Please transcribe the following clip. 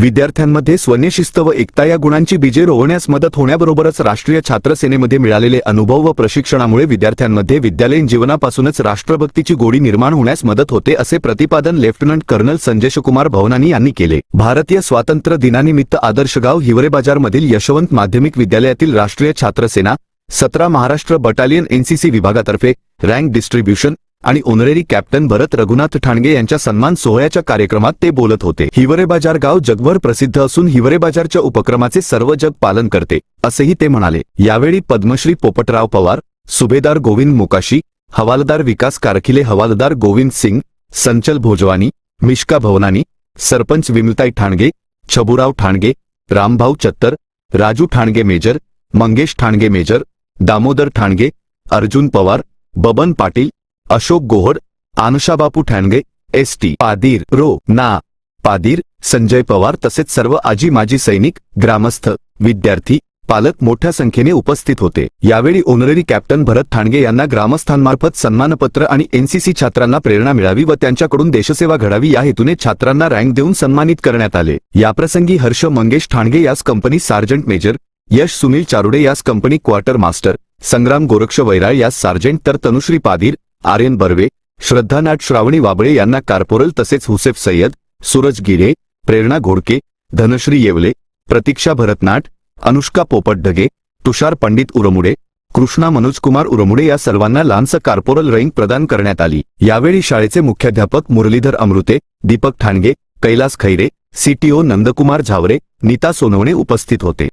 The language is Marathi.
विद्यार्थ्यांमध्ये स्वनिशिस्त व एकता या गुणांची बीजे रोवण्यास मदत होण्याबरोबरच राष्ट्रीय छात्र सेनेमध्ये मिळालेले अनुभव व प्रशिक्षणामुळे विद्यार्थ्यांमध्ये विद्यालयीन जीवनापासूनच राष्ट्रभक्तीची गोडी निर्माण होण्यास मदत होते असे प्रतिपादन लेफ्टनंट कर्नल संजयकुमार भवनानी यांनी केले. भारतीय स्वातंत्र्य दिनानिमित्त आदर्शगाव हिवरे बाजारमधील यशवंत माध्यमिक विद्यालयातील राष्ट्रीय छात्र सेना सतरा महाराष्ट्र बटालियन एनसीसी विभागातर्फे रँक डिस्ट्रीब्युशन आणि ओनरेरी कॅप्टन भरत रघुनाथ ठाणगे यांच्या सन्मान सोहळ्याच्या कार्यक्रमात ते बोलत होते. हिवरे बाजार गाव जगभर प्रसिद्ध असून हिवरे बाजारच्या उपक्रमाचे सर्व जग पालन करते असेही ते म्हणाले. यावेळी पद्मश्री पोपटराव पवार सुभेदार गोविंद मुकाशी हवालदार विकास कारखिले हवालदार Govind Singh Sanchal Bhojwani Mishka Bhavnani sarpanch Vimaltai Thange Chhaburao Thange Rambhau Chattar Raju Thange major Mangesh Thange major Damodar Thange Arjun Pawar Baban Patil Ashok Gohar Aanshabapu Thange S T Padir row ना पादीर संजय पवार तसेच सर्व आजी माजी सैनिक ग्रामस्थ विद्यार्थी पालक मोठ्या संख्येने उपस्थित होते. यावेळी ओनररी कॅप्टन भरत ठाणगे यांना ग्रामस्थांमार्फत सन्मानपत्र आणि एनसीसी छात्रांना प्रेरणा मिळावी व त्यांच्याकडून देशसेवा घडावी या हेतूने छात्रांना रँक देऊन सन्मानित करण्यात आले. याप्रसंगी हर्ष मंगेश ठाणगे यास company sergeant major Yash Sunil Charude यास company quarter master Sangram Goraksh Vairal यास सार्जंट तर तनुश्री पादीर आर्यन बर्वे श्रद्धा नाट श्रावणी वाबळे यांना कार्पोरल तसेच हुसेफ सय्यद सूरज गिरे प्रेरणा घोडके धनश्री येवले प्रतीक्षा भरतनाट अनुष्का पोपट ढगे तुषार पंडित उरमुडे कृष्णा मनोजकुमार उरमुडे या सर्वांना लहानसं कार्पोरल रँक प्रदान करण्यात आली. यावेळी शाळेचे मुख्याध्यापक मुरलीधर अमृते दीपक ठाणगे कैलास खैरे सीटीओ नंदकुमार झावरे नीता सोनवणे उपस्थित होते.